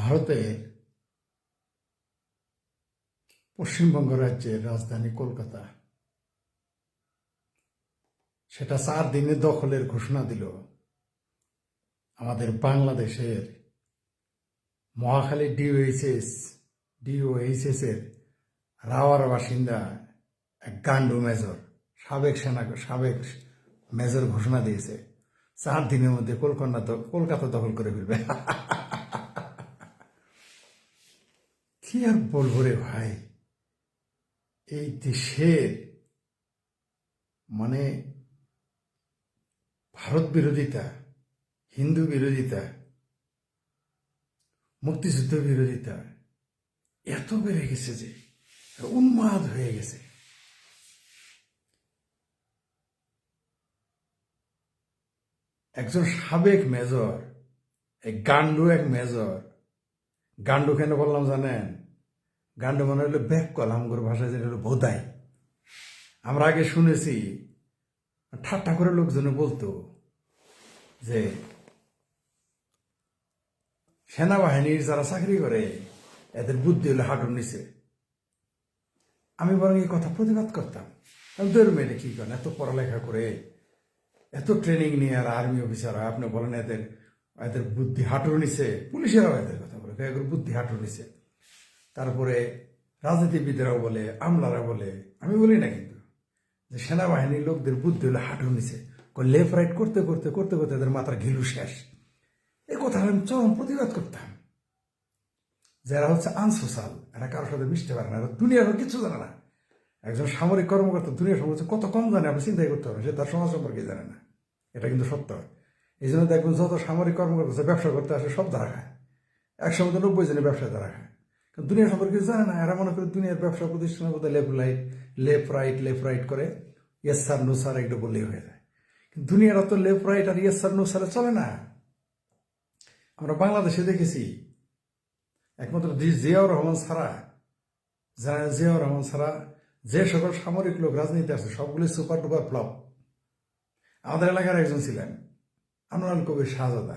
ভারতের পশ্চিমবঙ্গ রাজ্যের রাজধানী কলকাতা। সেটা চার দিনে দখলের ঘোষণা দিল আমাদের বাংলাদেশের মহাখালী ডিওএইচএস ডিওএইচএস এর রাওয়ার বাসিন্দা এক গান্ডু মেজর, সাবেক সেনা, সাবেক মেজর ঘোষণা দিয়েছে। চার দিনের মধ্যে কলকাতা কলকাতা দখল করে ফেলবে। কি আর বলব রে ভাই? এই দেশের মানে ভারত বিরোধিতা, হিন্দু বিরোধিতা, মুক্তিযুদ্ধ বিরোধিতা এত বেড়ে গেছে যে, উন্মাদ হয়ে গেছে। একজন সাবেক মেজর, এই গান্ডু এক মেজর গান্ডু কেন বললাম জানেন? গান্ডু মনে হলো ব্যাক কল, আমগুর ভাষায় যেটা হলো বোধাই। আমরা আগে শুনেছি, ঠাট্টা করে লোকজনে বলতো যে, সেনাবাহিনীর যারা চাকরি করে, এদের বুদ্ধি হলো হাঁটুর নিচে। আমি বরং এই কথা প্রতিবাদ করতাম। তোর মেয়েটা কি করেন? এত পড়ালেখা করে, এত ট্রেনিং নিয়ে আর আর্মি অফিসার আপনি বলেন এদের এদের বুদ্ধি হাঁটুর নিচে, পুলিশেরাও এদের কথা বলে এগুলো বুদ্ধি হাঁটুর নিচে। তারপরে রাজনীতিবিদরাও বলে আমলারা বলে, আমি বলি না কিন্তু, যে সেনাবাহিনীর লোকদের বুদ্ধি হলো হাঁটুর নিচে লেফট রাইট করতে করতে করতে করতে এদের মাথার ঘিলু শেষ। এই কথা আমি চরম প্রতিবাদ করতাম। যারা হচ্ছে আনসোশাল এরা কারোর সাথে মিশতে পারে না, এরা দুনিয়ার কিছু জানে না। একজন সামরিক কর্মকর্তা দুনিয়ার সম্পর্কে কত কম জানে, আপনি চিন্তাই করতে পারেন, সে তার সমাজ সম্পর্কে জানে না। এটা কিন্তু সত্য। এই জন্য দেখবেন যত সামরিক কর্মকর্তা ব্যবসা করতে আসে, সব দ্বারা খায় মধ্যে নব্বই জনের ব্যবসায় দ্বারা খায় দুনিয়া সম্পর্কে জানে না। এরা মনে করে দুনিয়ার ব্যবসা প্রতিষ্ঠানের মধ্যে left right left right left right করে ইয়েস স্যার নো স্যার একটু বললেই হয়ে যায়। দুনিয়ার অত লেফট রাইট আর ইয়েস স্যার নো স্যারে চলে না। আমরা বাংলাদেশে দেখেছি, একমাত্র জিয়াউর রহমান ছাড়া জেনারেল জিয়াউর রহমান ছাড়া যে সকল সামরিক লোক রাজনীতি আছে সবগুলি সুপার ডুপার ফ্লপ। আমাদের এলাকার একজন ছিলেন আনোয়ার কবির শাহজাদা।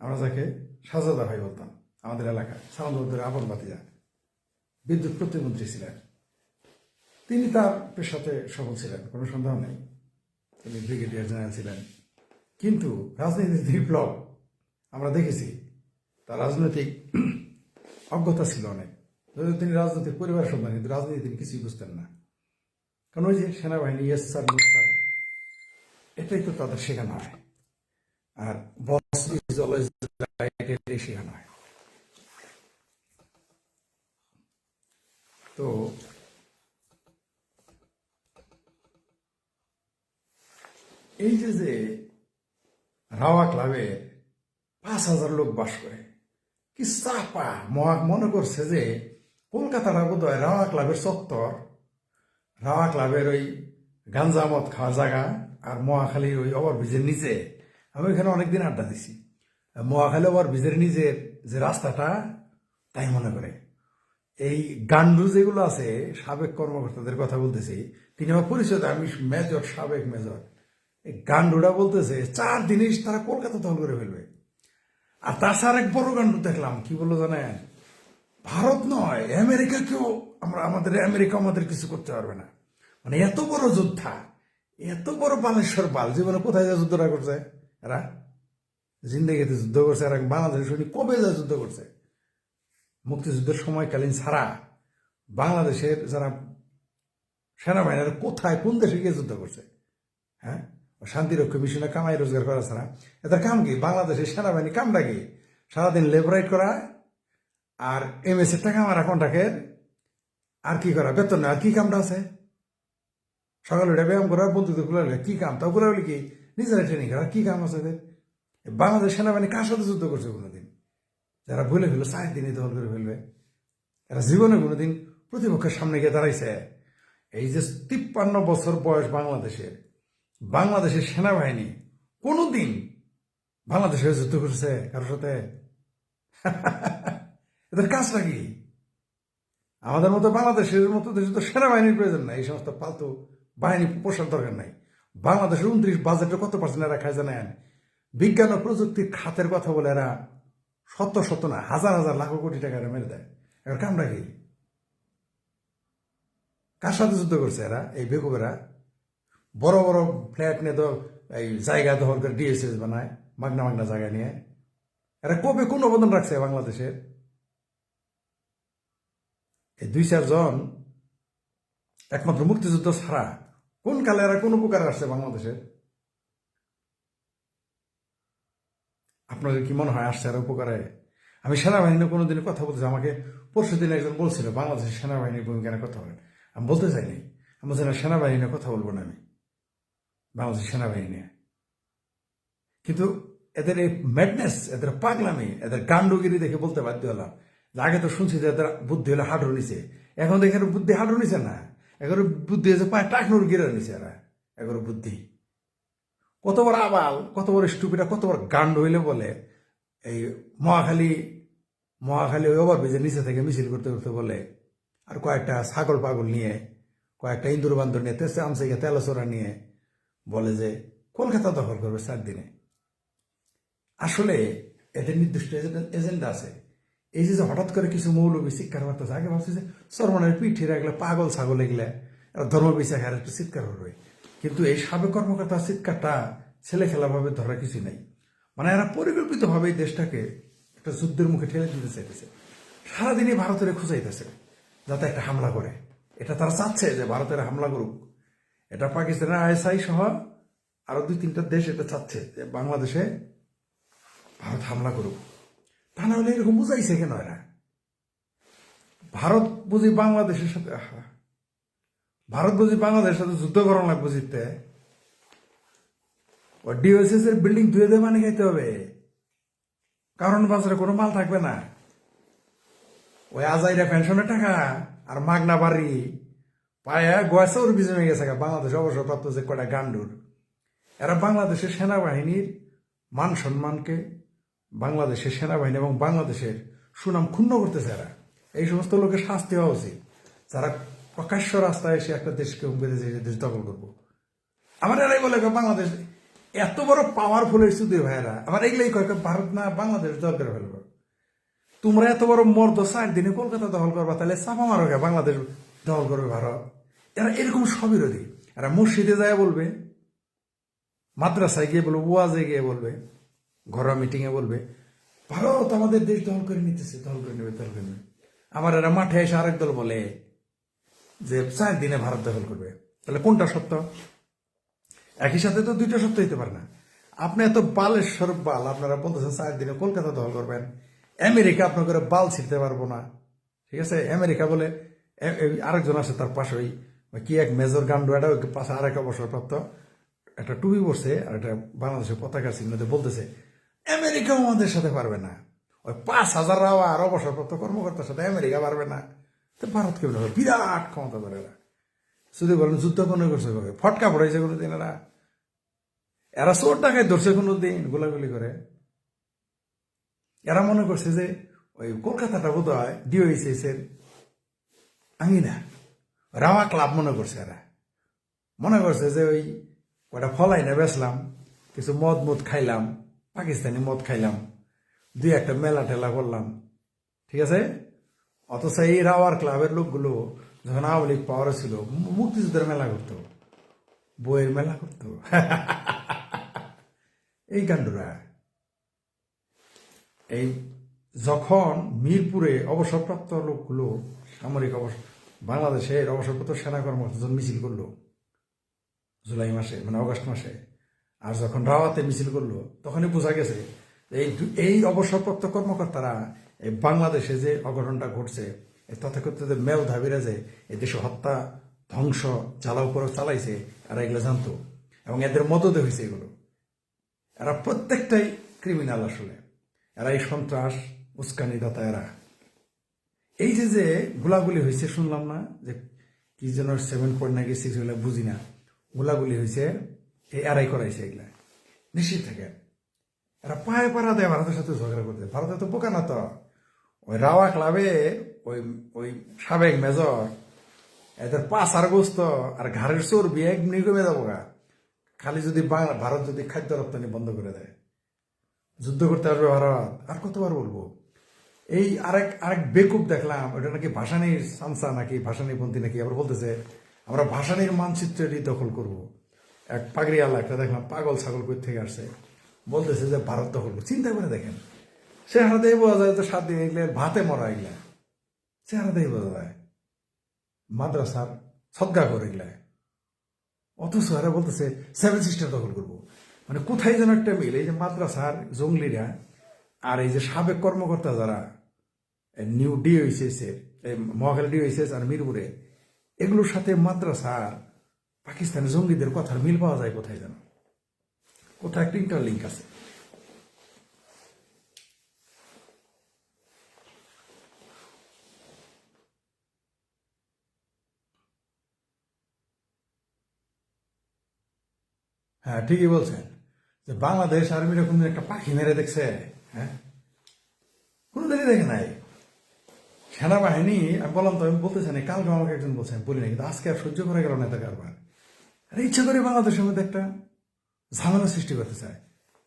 আমরা যাকে শাহজাদা ভাই বলতাম। আমাদের এলাকায়। সামন্তদের আপন বাতিজা বিদ্যুৎ প্রতিমন্ত্রী ছিলেন। তিনি তার পেশাতে সফল ছিলেন, কোনো সন্দেহ নেই। তিনি ব্রিগেডিয়ার জেনারেল ছিলেন। কিন্তু রাজনীতির বিপ্লব আমরা দেখেছি, তার রাজনৈতিক অজ্ঞতা ছিল অনেক। যদিও তিনি রাজনৈতিক পরিবার সন্তান কিন্তু রাজনীতি তিনি কিছুই বুঝতেন না। কারণ ওই যে সেনাবাহিনী, ইয়েস স্যার স্যার, এটাই তো তাদের শেখানো হয়। আর বস ইজ অলওয়েজ শেখানো হয়। তো এই যে যে রাওয়া ক্লাবে পাঁচ হাজার লোক বাস করে, কি চাপা মনে করছে যে কলকাতার বোধ হয় রাওয়া ক্লাবের চত্বর। রাওয়া ক্লাবের ওই গাঞ্জা মদ খাওয়া জায়গা আর মহাখালী ওই ওভার ব্রিজের নিচে। আমি ওইখানে অনেকদিন আড্ডা দিছি। মহাখালী ওভার ব্রিজের নিচের যে রাস্তাটা, তাই মনে করে। এই গান্ডু যেগুলো আছে, সাবেক কর্মকর্তাদের কথা বলতেছি, তিনি আমার পরিচয় আমি মেজর, সাবেক মেজর। এই বলতেছে, চার জিনিস তারা কলকাতা দখল করে ফেলবে। আর তাছাড়া এক বড় কাণ্ড দেখলাম, কি বলল জানেন? ভারত নয়, আমেরিকাকেও আমরা, আমাদের আমেরিকা আমাদের কিছু করতে পারবে না। মানে এত বড় যোদ্ধা, এত বড় বালেশ্বর বাল, জীবনে কোথায় যা যুদ্ধটা করছে? এরা জিন্দেগিতে যুদ্ধ করছে এরা বাংলাদেশ কবে যা যুদ্ধ করছে? মুক্তিযুদ্ধের সময়কালীন ছাড়া বাংলাদেশের যারা সেনাবাহিনীরা কোথায়, কোন দেশে গিয়ে যুদ্ধ করছে হ্যাঁ? শান্তিরক্ষী মিশনে কামাই রোজগার করা ছাড়া এদের কাম কি? বাংলাদেশের সেনাবাহিনী কামটা কি? সারাদিন লেবরাইট করা আর এম এস এর টাকা মারা কন্ট্রাক্টের আর কি করা? বেতন আর কি কামটা আছে? সকালে উঠে ব্যায়াম করা, বন্ধুদেরগুলো কি কাম? তাও বলে কি? নিজেরা ট্রেনিং করা, কি কাম আছে এদের? বাংলাদেশ সেনাবাহিনী কার সাথে যুদ্ধ করছে কোনোদিন? যারা ভুলে ফেলবে চার দিনই দখল করে ফেলবে। এরা জীবনে কোনোদিন প্রতিপক্ষের সামনে গিয়ে দাঁড়াইছে, এই যে তিপ্পান্ন বছর বয়স বাংলাদেশের বাংলাদেশের সেনাবাহিনী, কোনোদিন বাংলাদেশে যুদ্ধ করছে কারোর সাথে? এদের কাজটা কি? আমাদের মতো বাংলাদেশের মতো দেশে তো সেনাবাহিনীর প্রয়োজন নাই, এই সমস্ত পালতু বাহিনী পোষার দরকার নাই। বাংলাদেশের উনত্রিশ বাজেটের কত পার্সেন্ট এরা খায় জানেন বিজ্ঞান ও প্রযুক্তির খাতের কথা বলে এরা শত শত না, হাজার হাজার, লাখো কোটি টাকা মেরে দেয়। এবার কামড়া কি কার সাথে যুদ্ধ করছে এরা, এই বেকুবেরা? বড় বড় ফ্ল্যাট নিয়ে তো এই জায়গা দখল করে ডিএসএস বানায়, মাগনা মাগনা জায়গা নিয়ে। এরা কবে কোন অবদান রাখছে বাংলাদেশের? এই দুই চারজন একমাত্র মুক্তিযুদ্ধ ছাড়া কোন কালে এরা কোন উপকার আসছে বাংলাদেশের? আপনাদের কি মনে হয় আসছে আর উপকারে? আমি সেনাবাহিনীর কোনোদিন কথা বলতেছি আমাকে পরশু দিন একজন বলছিল, বাংলাদেশের সেনাবাহিনীর ভূমিকা নিয়ে কথা বলেন। আমি বলতে চাইনি। আমি বলছি, না, সেনাবাহিনী নিয়ে কথা বলব না আমি। বাংলাদেশের সেনাবাহিনী নিয়ে। কিন্তু এদের এই ম্যাডনেস এদের পাগলামি, এদের গান্ডগিরি দেখে বলতে বাধ্য হলাম। আগে তো শুনছি যে এদের বুদ্ধি হলে হাঁটুর নিচে। এখন দেখে বুদ্ধি হাঁটুর নিচে না। এগারো বুদ্ধি হয়েছে পায়ে টাকনুর গিরে নিচে এরা। এগারো বুদ্ধি। কত বড় আবাল, কত বড় স্টুপিটা, কত বড় গান্ড হইলে বলে, এই মহাখালী মহাখালী ওই ওভারব্রিজের নিচে থেকে মিছিল করতে করতে বলে, আর কয়েকটা ছাগল পাগল নিয়ে, কয়েকটা ইন্দুর বান্দর নিয়ে, তেসে আমসেকে তেলাচোরা নিয়ে বলে যে, কলকাতা দখল করবে চার দিনে। আসলে এদের নির্দিষ্ট এজেন্ডা আছে। এই যে হঠাৎ করে কিছু মৌলবী শিক্ষার করতেছে আগে ভাবছি যে, সরমনের পিঠির এগুলো পাগল ছাগল এগুলা ধর্ম একটু চিৎকার করবে। কিন্তু এই সাবেক কর্মকর্তা চিৎকারটা ছেলে খেলাভাবে ধরা কিছু নেই। মানে এরা পরিকল্পিতভাবে এই দেশটাকে একটা যুদ্ধের মুখে ঠেলে দিতে চাইতেছে। সারাদিনই ভারতের খুঁজাইতেছে যাতে একটা হামলা করে। এটা তারা চাচ্ছে যে ভারতের হামলা করুক। এটা পাকিস্তানের আইএসআই সহ আরও দুই তিনটা দেশ এটা চাচ্ছে যে বাংলাদেশে ভারত হামলা করুক। তা না হলে এরকম বুঝাইছে কেন এরা? ভারত বুঝি বাংলাদেশের সাথে ভারত বুঝি বাংলাদেশের সাথে যুদ্ধ করানো লাগবে জিততে ও ডিওএসএস এর বিল্ডিং ধুয়ে দিয়ে মানে খাইতে হবে? কারণ বাজারে কোনো মাল থাকবে না। ওই আজাইরা পেনশনের টাকা আর মাগনা বাড়ি। পায়া গয়সাউর বিজমে গেছে বাংলাদেশ অবসরপ্রাপ্ত যে কটা গান্ডুর এরা বাংলাদেশের সেনাবাহিনীর মান সম্মানকে বাংলাদেশের সেনাবাহিনী এবং বাংলাদেশের সুনাম ক্ষুণ্ণ করতেছে এরা। এই সমস্ত লোকের শাস্তি হওয়া উচিত। যারা প্রকাশ্য রাস্তায় এসে একটা দেশকে বেড়ে যে দেশ দখল করব। আমার এরাই বলে বাংলাদেশ এত বড় পাওয়ারফুল এর সুদীর ভাইয়েরা। আমার এগুলোই কয় কয়, ভারত না বাংলাদেশ দখল করে ফেলব। তোমরা এত বড় মর্দ চার দিনে কলকাতা দখল করবা তাহলে চাপা মারো গে, বাংলাদেশ দখল করবে ভারত। এরা এরকম সবিরোধী এরা মসজিদে যায় বলবে মাদ্রাসায় গিয়ে বলবে ওয়াজে গিয়ে বলবে ঘরোয়া মিটিংয়ে বলবে ভারত আমাদের দেশ দখল করে নিতেছে দখল করে নেবে দখল করে নেবে। আমার এরা মাঠে এসে আরেক দল বলে যে চার দিনে ভারত দখল করবে। তাহলে কোনটা সত্য? একই সাথে তো দুইটা সত্য হইতে পারে না। আপনি এত বালের স্বরূপ বাল, আপনারা বলতেছেন চার দিনে কলকাতা দখল করবেন। আমেরিকা আপনার করে বাল ছিঁড়তে পারব না। ঠিক আছে? আমেরিকা বলে আরেকজন আছে তার পাশে ওই কি এক মেজর গান্ডু, এটা ওই পাশে আরেক অবসরপ্রাপ্ত একটা টুপি পরছে আর একটা বাংলাদেশের পতাকা চিহ্নতে বলতেছে, আমেরিকাও আমাদের সাথে পারবে না। ওই পাঁচ হাজার আর অবসরপ্রাপ্ত কর্মকর্তার সাথে আমেরিকা পারবে না। তো ভারত কেমন হবে? বিরাট ক্ষমতা ধরে এরা। শুধু বলেন যুদ্ধ কোনো করছে কবে ফটকা পড়াইছে কোনো দিন এরা। এরা চোর টাকায় ধরছে কোনো দিন গোলাগুলি করে। এরা মনে করছে যে ওই কলকাতাটা বোধ হয় ডিওএসএস এর আঙিনা। রাওয়া ক্লাব মনে করছে এরা। মনে করছে যে ওই কটা ফলাই না বেচলাম, কিছু মদ মদ খাইলাম, পাকিস্তানি মদ খাইলাম, দুই একটা মেলা ঠেলা করলাম। ঠিক আছে? অথচ এই রাওয়ার ক্লাবের লোকগুলো যখন আওয়ামী লীগ পাওয়ার ছিল মুক্তিযুদ্ধের মেলা করতো, বইয়ের মেলা করতো। এই কাণ্ডরা এই যখন মিরপুরে অবসরপ্রাপ্ত লোকগুলো সামরিক অবসর বাংলাদেশের অবসরপ্রাপ্ত সেনা কর্মকর্তা মিছিল করল, জুলাই মাসে মানে অগস্ট মাসে, আর যখন রাওয়াতে মিছিল করল, তখনই বোঝা গেছে এই এই অবসরপ্রাপ্ত কর্মকর্তারা এই বাংলাদেশে যে অঘটনটা ঘটছে তথাকথিত মেল ধাবিরা যে এই দেশে হত্যা, ধ্বংস, জ্বালাও করে চালাইছে, এরা এগুলো জানতো। এবং এদের মদতে হয়েছে এগুলো। এরা প্রত্যেকটাই ক্রিমিনাল আসলে। এরা এই সন্ত্রাস উস্কানি দাতা এরা। এই যে যে গোলাগুলি হয়েছে, শুনলাম না যে কি যেন সেভেন পয়েন্ট নাকি সিক্স হলে বুঝি না। গোলাগুলি হয়েছে, এই এরাই করাইছে এগুলা। নিশ্চিত থাকে। এরা পায়ে পাড়া দেয় ভারতের সাথে ঝগড়া করতে। ভারতে তো বোকা না তো। ওই রাওয়া ক্লাবে ওই ওই সাবেক মেজর, এদের পাঁচ আর গোস্ত আর ঘাড়ের চর্বি এমনি কমে যাব গা। খালি যদি বাংলা ভারত যদি খাদ্য রপ্তানি বন্ধ করে দেয়। যুদ্ধ করতে আসবে ভারত। আর কতবার বলব? এই আরেক আরেক বেকুব দেখলাম ওটা নাকি ভাসানির সামসা নাকি, ভাসানিপন্থী নাকি, আবার বলতেছে, আমরা ভাসানির মানচিত্রটি দখল করব। এক পাগড়ি আল্লাহ একটা দেখলাম, পাগল ছাগল থেকে আসছে? বলতেছে যে, ভারত দখল চিন্তা করে দেখেন। সে হারাতেই বোঝা যায় তো সাত দিন এগুলো ভাতে মরা এগুলা। চেহারা হারাতেই বোঝা যায়। মাদ্রাসার সদ্গা করে এগুলা। অথচ এরা বলতেছে সেভেন সিস্টার দখল করব। মানে কোথায় যেন একটা মিল, এই যে মাদ্রাসার জঙ্গলিরা আর এই যে সাবেক কর্মকর্তা যারা নিউ ডিওইসিএস এর মহাখালী ডিওইসিএস আর মিরপুরে, এগুলোর সাথে মাদ্রাসার পাকিস্তানি জঙ্গিদের কথার মিল পাওয়া যায় কোথায় যেন। কোথায় একটা ইন্টারলিঙ্ক আছে। হ্যাঁ ঠিকই বলছেন। যে বাংলাদেশ আর্মিরা কোনদিন একটা পাখি মেরে দেখছে? হ্যাঁ? কোনোদিনই দেখে নাই। সেনাবাহিনী, আমি বললাম তো, আমি বলতেছি না, কালকে আমাকে একজন বলছেন বলি না কিন্তু আজকে আর সহ্য করা গেল না কারবার। আর, ইচ্ছা করে বাংলাদেশের মধ্যে একটা ঝামেলা সৃষ্টি করতে চায়।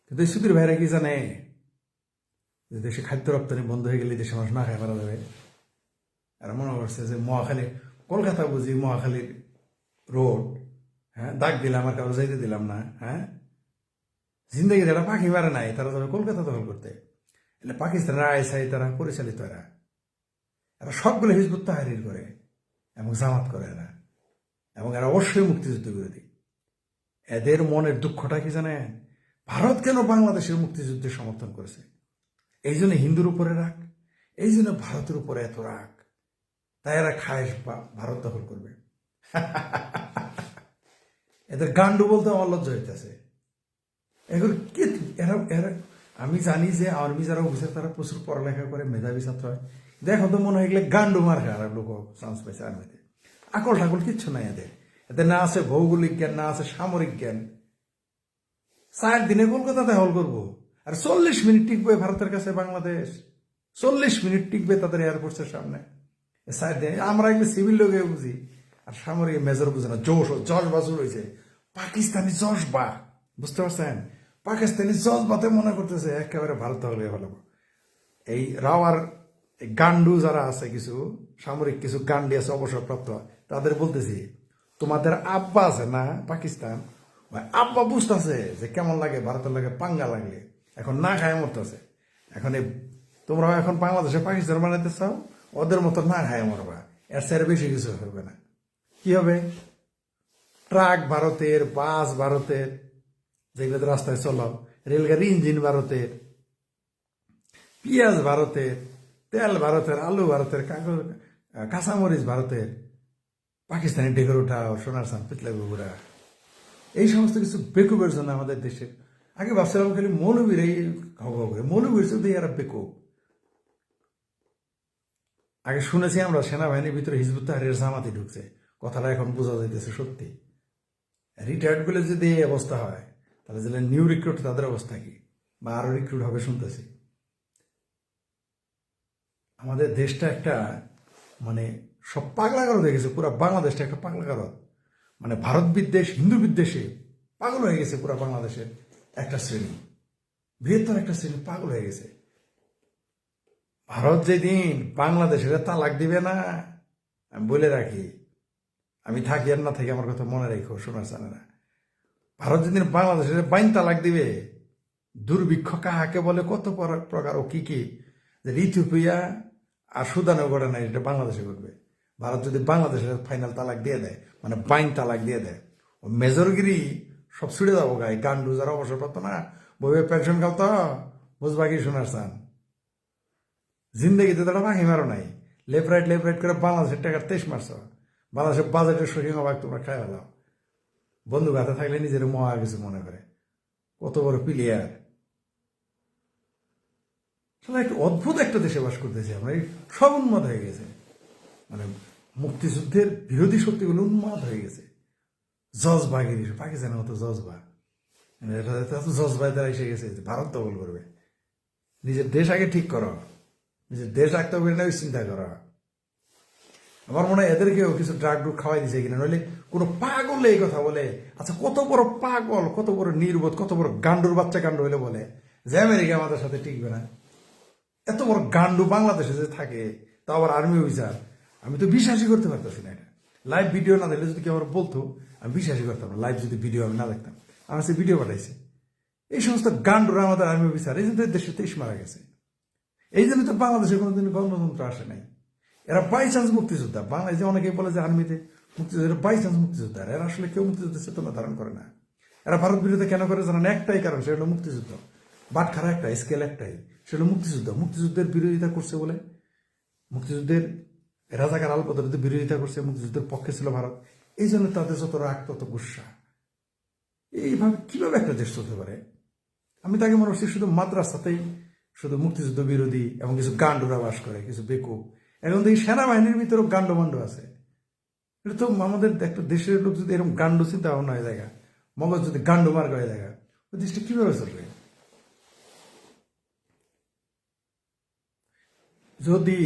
কিন্তু এই সুধীর ভাইরা কি জানে? যে দেশে খাদ্য রপ্তানি বন্ধ হয়ে গেলে দেশে মানুষ না খায়, মারা যাবে। আর মনে করছে যে মহাখালী, কলকাতা বুঝি মহাখালীর রোড হ্যাঁ দাগ দিলাম আর কারও যাইতে দিলাম না হ্যাঁ? জিন্দগি যারা পাখি মারে নাই, তারা যাবে কলকাতা দখল করতে। এলে পাকিস্তানের আইসাই তারা, পরিচালিত এরা। এরা সবগুলো হিজবুত তাহারির করে এবং জামাত করে এরা। এবং এরা অবশ্যই মুক্তিযুদ্ধ বিরোধী। এদের মনের দুঃখটা কি জানেন? ভারত কেন বাংলাদেশের মুক্তিযুদ্ধের সমর্থন করেছে? এই জন্য হিন্দুর উপরে রাগ, এই জন্য ভারতের উপরে এত রাগ। তাই এরা খায় ভারত দখল করবে। এদের গান্ডু বলতে আমার লজ্জা হইতেছে। এগুলো কে এরা এরা আমি জানি যে আর্মি যারা অফিসার, তারা প্রচুর পড়ালেখা করে, মেধাবী ছাত্র হয়। দেখো তো মনে হয় গেলে গান্ডু মার খায় আর লোক চান্স পাইছে আর্মিতে আকল ঠাকুল কিচ্ছু নাই এদের। এদের না আছে ভৌগোলিক জ্ঞান, না আছে সামরিক জ্ঞান। চার দিনে কলকাতাতে হল করব। আর চল্লিশ মিনিট টিকবে ভারতের কাছে বাংলাদেশ। চল্লিশ মিনিট টিকবে তাদের এয়ারফোর্সের সামনে। চার দিন আমরা এগুলো সিভিল লোকে বুঝি। আর সামরিক মেজর বুঝে না, জোশ, জশ বাজু রয়েছে পাকিস্তানি জশ বা, বুঝতে পারছেন? পাকিস্তানি জশ বাতে মনে করতেছে একেবারে ভারত হলে ভালো এই রাওয়ার গান্ডু যারা আছে কিছু, সামরিক কিছু গান্ডি আছে, অবসরপ্রাপ্ত, তাদের বলতেছি, তোমাদের আব্বা আছে না পাকিস্তান? আব্বা বুঝতেছে যে কেমন লাগে, ভারতের লাগে, পাঙ্গা লাগলে। এখন না খায় মরতেছে। এখন এই তোমরা এখন বাংলাদেশে পাকিস্তান বানাইতে চাও? ওদের মতো না খায় মরবা। এর বেশি কিছু হবে না। কি হবে? ট্রাক ভারতের, বাস ভারতের যেগুলো রাস্তায় চলাও, রেলগাড়ি, ইঞ্জিন ভারতের, পেঁয়াজ ভারতের, তেল ভারতের, আলু ভারতের কাগজ কাঁচামরিচ ভারতের, পাকিস্তানি ডেকর উঠাও, সোনার সান পিতলা গুবুরা এই সমস্ত কিছু বেকুবের জন্য আমাদের দেশের আগে ভাবছিলাম খালি মৌলবীর এই খবর মৌলবীর শুধু এরা বেকুব। আগে শুনেছি আমরা, সেনাবাহিনীর ভিতরে হিজবুত তাহারের জামাতি ঢুকছে। কথাটা এখন বোঝা যাইতেছে সত্যি। রিটায়ার্ডগুলো যদি এই অবস্থা হয়, তাহলে যেন নিউ রিক্রুট তাদের অবস্থা কি? বা আরও রিক্রুট হবে শুনতেছি। আমাদের দেশটা একটা মানে সব পাগলা করত হয়ে গেছে, পুরো বাংলাদেশটা একটা পাগলা করত মানে ভারত বিদ্বেষ, হিন্দু বিদ্বেষে পাগল হয়ে গেছে পুরো বাংলাদেশের একটা শ্রেণি। বৃহত্তর একটা শ্রেণি পাগল হয়ে গেছে। ভারত যেদিন বাংলাদেশের তালাক দিবে না, আমি বলে রাখি আমি থাকি আর না থাকি, আমার কথা মনে রেখো শোনার জানে না ভারত যেদিন বাংলাদেশের বাইন তালাক দিবে, দুর্ভিক্ষ কাহাকে বলে, কত প্রকার ও কি কি, যে ইথিওপিয়া আর সুদানে ঘটে না এটা বাংলাদেশে ঘটবে। ভারত যদি বাংলাদেশের ফাইনাল তালাক দিয়ে দেয় মানে বাইন তালাক দিয়ে দেয়, ও মেজরগিরি সব ছুড়ে যাব গায়ে গান্ডু যারা অবসরপ্রাপ্ত না বইবে পেনশন খাও তো বুঝবা কি শোনার চান জিন্দগিতে তারা ভাঙি মারো নাই, লেফট রাইট লেফট রাইট করে বাংলাদেশের টাকার তেইশ মারছ। বাংলাদেশের বাজেটের সহিংভাগ তোমরা খাই হলাও বন্ধু হাতে থাকলে নিজের মহা কিছু মনে করে। কত বড় প্লেয়ার আসলে একটা অদ্ভুত একটা দেশে বাস করতেছি আমরা। এই সব উন্মাদ হয়ে গেছে। মানে মুক্তিযুদ্ধের বিরোধী শক্তিগুলো উন্মাদ হয়ে গেছে। জজবা গিরি পাকিস্তানের মতো মানে এটা তো জজবায় তারা এসে গেছে ভারত দখল করবে। নিজের দেশ আগে ঠিক করো। নিজের দেশ রাখতে হবে না চিন্তা করো। আমার মনে হয় এদেরকেও কিছু ড্রাগ ড্রুগ খাওয়াই দিছে কিনা। নইলে কোনো পাগল এই কথা বলে আচ্ছা কত বড় পাগল, কত বড় নির্বোধ, কত বড় গান্ডুর বাচ্চা গান্ডু হলে বলে। যে আমেরিকা আমাদের সাথে টিকবে না। এত বড় গান্ডু বাংলাদেশে যে থাকে তা আবার আর্মি অফিসার আমি তো বিশ্বাসই করতে পারতেছি না এটা। লাইভ ভিডিও না দেখলে যদি কেউ আমার বলতো, আমি বিশ্বাসই করতাম না। লাইভ যদি ভিডিও আমি না দেখতাম। আমার সে ভিডিও পাঠাইছে। এই সমস্ত গান্ডুরা আমাদের আর্মি অফিসার এই জন্য দেশে তেইশ মারা গেছে। এই জন্য তো বাংলাদেশে কোনোদিন গণতন্ত্র আসে নাই। এরা বাই চান্স মুক্তিযোদ্ধা। বাংলাদেশে অনেকেই বলে যে আর্মিতে মুক্তিযোদ্ধা বাই চান্স মুক্তিযোদ্ধা। এরা আসলে কেউ মুক্তিযুদ্ধের চেতনা ধারণ করে না। এরা ভারত বিরোধী কেন করে জানেন একটাই কারণ, সেটা হলো মুক্তিযুদ্ধ। বাটখারা একটাই স্কেল একটাই। সেটা হলো মুক্তিযুদ্ধ। মুক্তিযুদ্ধের বিরোধিতা করছে বলে মুক্তিযুদ্ধের রাজাকার আলপদের বিরোধিতা করছে, মুক্তিযুদ্ধের পক্ষে ছিল ভারত। এই জন্য তাদের যত রাগ তত গুসা। এইভাবে কীভাবে একটা দেশ চলতে পারে? আমি তাকে মনে করছি শুধু মাদ্রাসাতেই শুধু মুক্তিযুদ্ধ বিরোধী এবং কিছু গান্ডুরা বাস করে, কিছু বেকুব। এখন দেখি সেনাবাহিনীর ভিতরেও গান্ড মান্ড আছে। এটা তো আমাদের একটা দেশের লোক যদি এরকম গান্ড চিন্তা ভাবনা হয়ে যায় মগজ যদি গান্ড মার্গ হয়ে যায় ওই দেশটা কীভাবে চলবে? যদি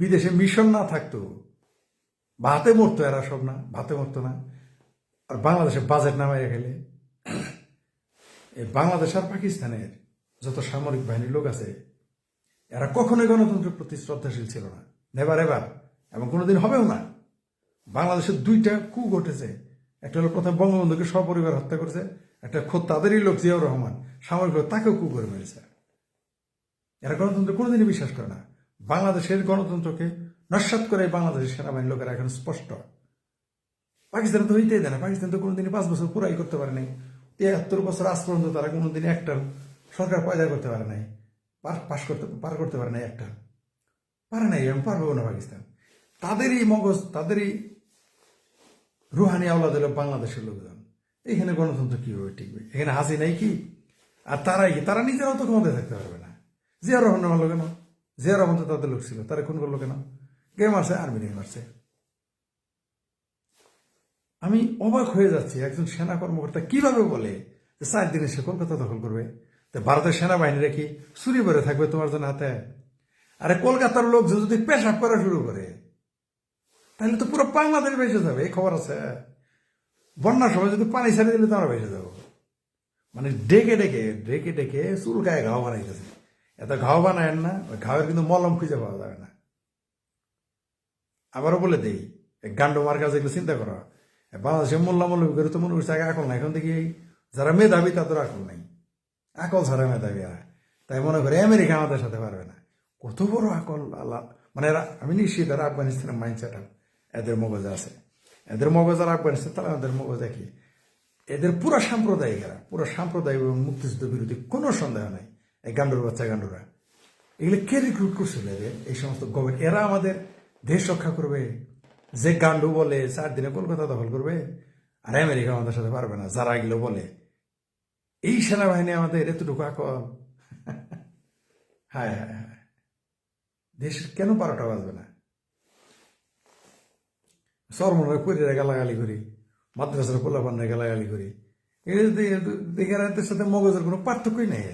বিদেশে মিশন না থাকতো, ভাতে মরতো এরা সব না, ভাতে মরতো না। আর বাংলাদেশে বাজেট নামাইয়া খেলে এই বাংলাদেশ আর পাকিস্তানের যত সামরিক বাহিনীর লোক আছে, এরা কখনোই গণতন্ত্রের প্রতি শ্রদ্ধাশীল ছিল না। নেবার এবার এবং কোনোদিন হবেও না। বাংলাদেশের দুইটা কু ঘটেছে। একটা হলো প্রথমে বঙ্গবন্ধুকে সপরিবার হত্যা করেছে। একটা খোদ তাদেরই লোক জিয়াউর রহমান সামরিক তাকেও কু করে মেরেছে। এরা গণতন্ত্র কোনোদিনই বিশ্বাস করে না। বাংলাদেশের গণতন্ত্রকে নস্বাত করে বাংলাদেশের সেনাবাহিনীর লোকেরা এখন স্পষ্ট। পাকিস্তানে তো হইতেই দেয় না। পাকিস্তান তো কোনোদিনই পাঁচ বছর পুরাই করতে পারে নাই। তিয়াত্তর বছর আজ পর্যন্ত তারা কোনোদিন একটা সরকার পয়দা করতে পারে নাই। পার, পাশ করতে, পার করতে পারে নাই একটা। পারে নাই এবং পারবেও না পাকিস্তান। তাদেরই মগজ, তাদেরই রুহানি আওলাদ হলো বাংলাদেশের লোকজন। এখানে গণতন্ত্র কীভাবে টিকবে? এখানে হাসি নাই কি? আর তারাই কি? তারা নিজেরাও তো ক্ষমতায় থাকতে পারবে না। জিয়া রহমান মারলো কেন জিয়া রহমান তো তাদের লোক ছিল। তারা খুন করল কেন কে মারছে? আর্মি নিয়ে মারছে। আমি অবাক হয়ে যাচ্ছি, একজন সেনা কর্মকর্তা কীভাবে বলে যে চার দিনে সে কলকাতা দখল করবে? তো ভারতের সেনাবাহিনীরা কি চুরি করে থাকবে তোমার জন্য হাতে? আরে কলকাতার লোক যদি পেশাব করা শুরু করে, তাহলে তো পুরো বাংলাদেশ বেঁচে যাবে, এই খবর আছে? বন্যার সময় যদি পানি ছেড়ে দিলে তো আমরা বেঁচে যাব। মানে ডেকে ডেকে ডেকে ডেকে চুল গায়ে ঘাও বানাইতেছে। এত ঘাও বানায় না, ওই ঘাওয়ের কিন্তু মলম খুঁজে পাওয়া যাবে না। আবারও বলে দেই গান্ড মার কাছে এগুলো চিন্তা করো। বাংলাদেশে মোল্লা মল্লবী করে তো মনে করছে আগে আকল নাই, এখন দেখি যারা মেধাবী তাদের আকল নাই। আকল ছাড়া মেধাবী তাই মনে করে আমেরিকা আমাদের সাথে পারবে না। কত বড় আকল আল্লাহ। মানে এরা আমি নিশ্চিত এরা আফগানিস্তানের মাইন্ডসেট এদের মগজে আছে। এদের মগজ আর আফগানিস্তান তারা আমাদের মগজ একই। এদের পুরো সাম্প্রদায়িক এরা। পুরো সাম্প্রদায়িক এবং মুক্তিযুদ্ধ বিরোধী কোনো সন্দেহ নাই। এই গান্ডুর বাচ্চা, গান্ডুরা। এগুলো কে রিক্রুট করছিল এদের? এই সমস্ত গভর্নমেন্ট এরা আমাদের দেশ রক্ষা করবে। যে গান্ডু বলে, চার দিনে কলকাতা দখল করবে, আর আমেরিকা আমাদের সাথে পারবে না, যারা এগুলো বলে। এই সেনাবাহিনী আমাদের এতটুকু আকল। হায় হায় হায়। দেশের কেন বারোটা বাজবে না? সরমনের পরিরা গালাগালি করি, মাদ্রাসার পোলাপান্নের গালাগালি করি। এদের সাথে মগজের কোনো পার্থক্যই নেই